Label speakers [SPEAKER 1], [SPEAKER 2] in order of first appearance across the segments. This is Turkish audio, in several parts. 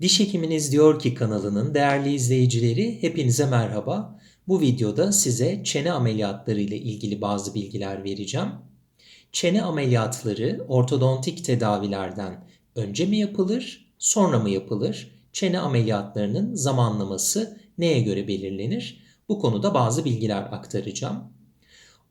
[SPEAKER 1] Diş Hekiminiz Diyor Ki kanalının değerli izleyicileri hepinize merhaba. Bu videoda size çene ameliyatları ile ilgili bazı bilgiler vereceğim. Çene ameliyatları ortodontik tedavilerden önce mi yapılır, sonra mı yapılır? Çene ameliyatlarının zamanlaması neye göre belirlenir? Bu konuda bazı bilgiler aktaracağım.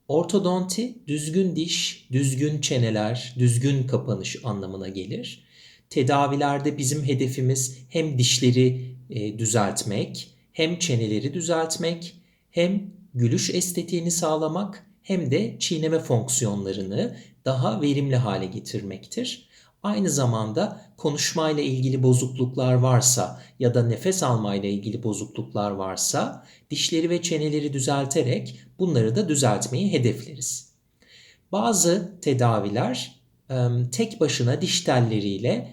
[SPEAKER 1] Ortodonti düzgün diş, düzgün çeneler, düzgün kapanış anlamına gelir. Tedavilerde bizim hedefimiz hem dişleri e, düzeltmek, hem çeneleri düzeltmek, hem gülüş estetiğini sağlamak, hem de çiğneme fonksiyonlarını daha verimli hale getirmektir. Aynı zamanda konuşmayla ilgili bozukluklar varsa ya da nefes almayla ilgili bozukluklar varsa dişleri ve çeneleri düzelterek bunları da düzeltmeyi hedefleriz. Bazı tedaviler tek başına diş telleriyle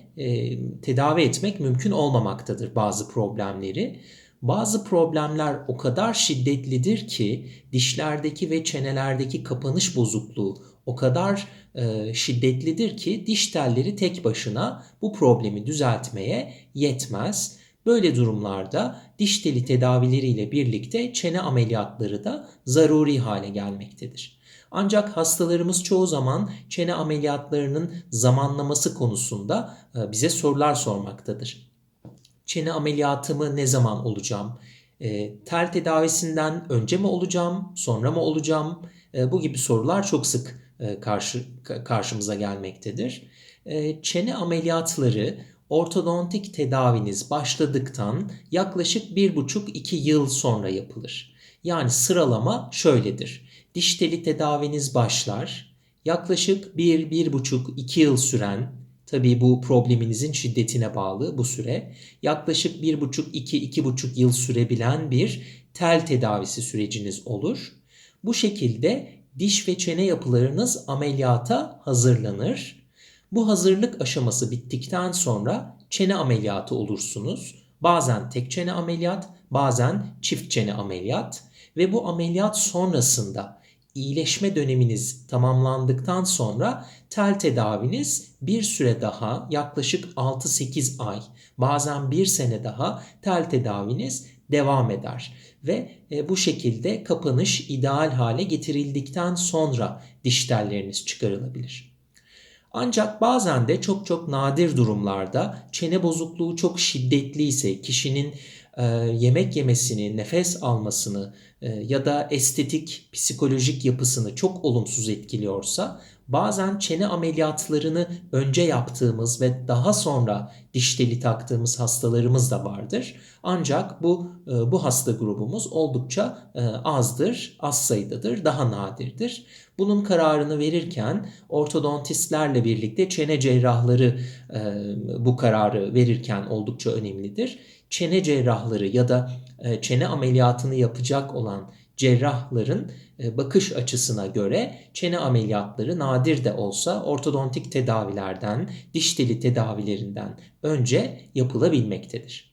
[SPEAKER 1] tedavi etmek mümkün olmamaktadır bazı problemleri. Bazı problemler o kadar şiddetlidir ki dişlerdeki ve çenelerdeki kapanış bozukluğu o kadar e, şiddetlidir ki diş telleri tek başına bu problemi düzeltmeye yetmez. Böyle durumlarda diş teli tedavileriyle birlikte çene ameliyatları da zaruri hale gelmektedir. Ancak hastalarımız çoğu zaman çene ameliyatlarının zamanlaması konusunda e, bize sorular sormaktadır. Çene ameliyatımı ne zaman olacağım? E, tel tedavisinden önce mi olacağım, sonra mı olacağım? E, bu gibi sorular çok sık karşı karşımıza gelmektedir. Çene ameliyatları ortodontik tedaviniz başladıktan yaklaşık 1,5-2 yıl sonra yapılır. Yani sıralama şöyledir. Diş teli tedaviniz başlar. Yaklaşık 1-1,5-2 yıl süren, tabii bu probleminizin şiddetine bağlı bu süre, yaklaşık 1,5-2-2,5 yıl sürebilen bir tel tedavisi süreciniz olur. Bu şekilde diş ve çene yapılarınız ameliyata hazırlanır. Bu hazırlık aşaması bittikten sonra çene ameliyatı olursunuz. Bazen tek çene ameliyat, bazen çift çene ameliyat ve bu ameliyat sonrasında iyileşme döneminiz tamamlandıktan sonra tel tedaviniz bir süre daha yaklaşık 6-8 ay bazen bir sene daha tel tedaviniz devam eder ve e, bu şekilde kapanış ideal hale getirildikten sonra diş telleriniz çıkarılabilir. Ancak bazen de çok çok nadir durumlarda çene bozukluğu çok şiddetliyse kişinin yemek yemesini, nefes almasını e, ya da estetik, psikolojik yapısını çok olumsuz etkiliyorsa bazen çene ameliyatlarını önce yaptığımız ve daha sonra diş teli taktığımız hastalarımız da vardır. Ancak bu e, bu hasta grubumuz oldukça e, azdır, az sayıdadır, daha nadirdir. Bunun kararını verirken ortodontistlerle birlikte çene cerrahları e, bu kararı verirken oldukça önemlidir. Çene cerrahları ya da çene ameliyatını yapacak olan cerrahların e, bakış açısına göre çene ameliyatları nadir de olsa ortodontik tedavilerden, diş teli tedavilerinden önce yapılabilmektedir.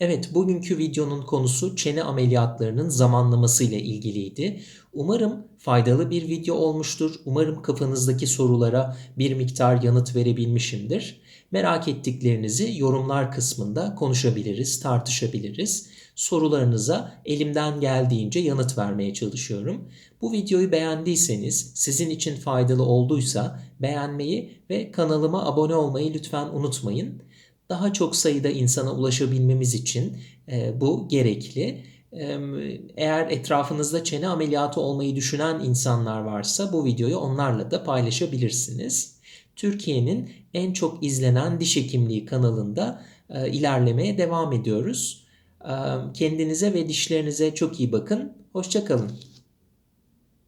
[SPEAKER 1] Evet, bugünkü videonun konusu çene ameliyatlarının zamanlaması ile ilgiliydi. Umarım faydalı bir video olmuştur. Umarım kafanızdaki sorulara bir miktar yanıt verebilmişimdir. Merak ettiklerinizi yorumlar kısmında konuşabiliriz, tartışabiliriz. Sorularınıza elimden geldiğince yanıt vermeye çalışıyorum. Bu videoyu beğendiyseniz, sizin için faydalı olduysa beğenmeyi ve kanalıma abone olmayı lütfen unutmayın. Daha çok sayıda insana ulaşabilmemiz için e, bu gerekli. Eğer etrafınızda çene ameliyatı olmayı düşünen insanlar varsa bu videoyu onlarla da paylaşabilirsiniz. Türkiye'nin en çok izlenen diş hekimliği kanalında e, ilerlemeye devam ediyoruz. E, kendinize ve dişlerinize çok iyi bakın. Hoşçakalın.